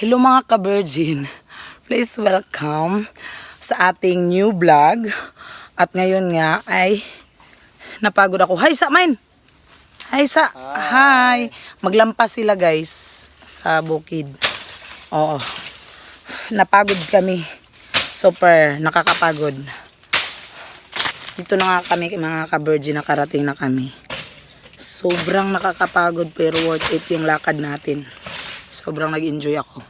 Hello mga ka-virgin. Please welcome sa ating new vlog. At ngayon nga ay napagod ako. Hi sa mine! Hi sa! Hi! Maglampas sila guys sa bukid. Oo. Napagod kami. Super nakakapagod. Dito na nga kami mga ka-virgin nakarating na kami. Sobrang nakakapagod pero worth it yung lakad natin. Sobrang nag-enjoy ako.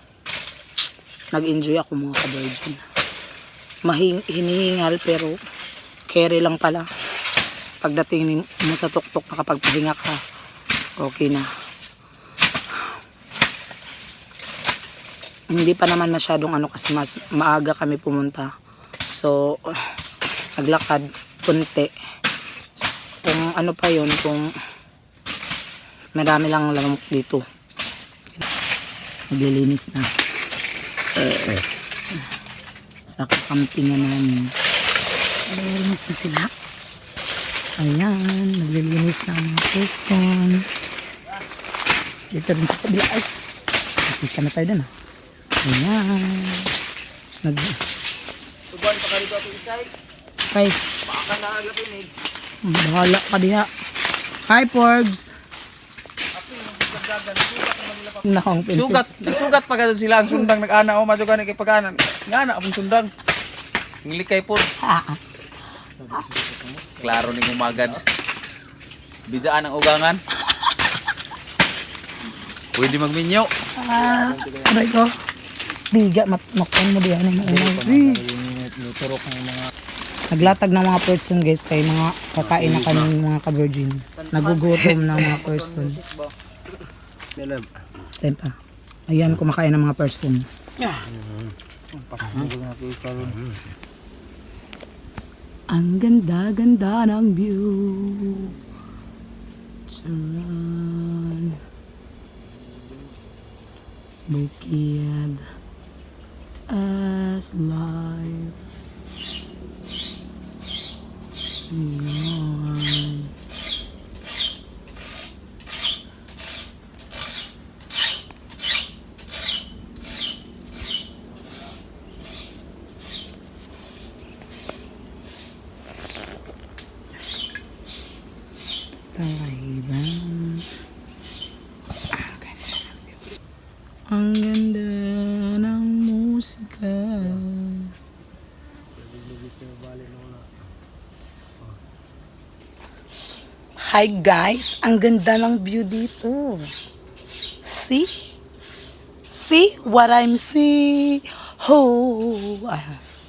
Nag-enjoy ako mga ka-virgin. Hinihingal pero carry lang pala. Pagdating mo sa tuktok nakapagpahinga ka, okay na. Hindi pa naman masyadong ano kasi mas maaga kami pumunta. So, naglakad kunti. Kung ano pa yon kung marami lang lamok dito. Naglilinis na. Sa kakampingan namin. Naglilinis na sila. Ayan, naglilinis na ang mga person. Dito rin sa kabila. Ay, nakita na tayo dun ah. Ayan. Nag... Tuban pa ka dito ato isay. Ay, Baka na agapin eh. bahala ka diha. Hi, Forbes. Nakong pinto. Sugat, nagsugat pa ka sila ang sundang nag-ana o madugan kay pagana. Ngana apong sundang. Ngilikay po. Klaro ni umagan. Bidaan ang ugangan. Pwede magminyo. Ah, aray ko. Biga, mat makon mo diyan ng mga Naglatag ng mga person guys kay mga kakain na kami mga ka-virgin. Nagugutom ng mga person. Ayan pa. Ayan, kumakain ng mga person. Ang ganda-ganda ng view. Charan. Bukid as life. Ngayon. Taiwan. Ang ganda ng musika. Hi guys, ang ganda ng view dito. See? See what I'm see? Oh. ah.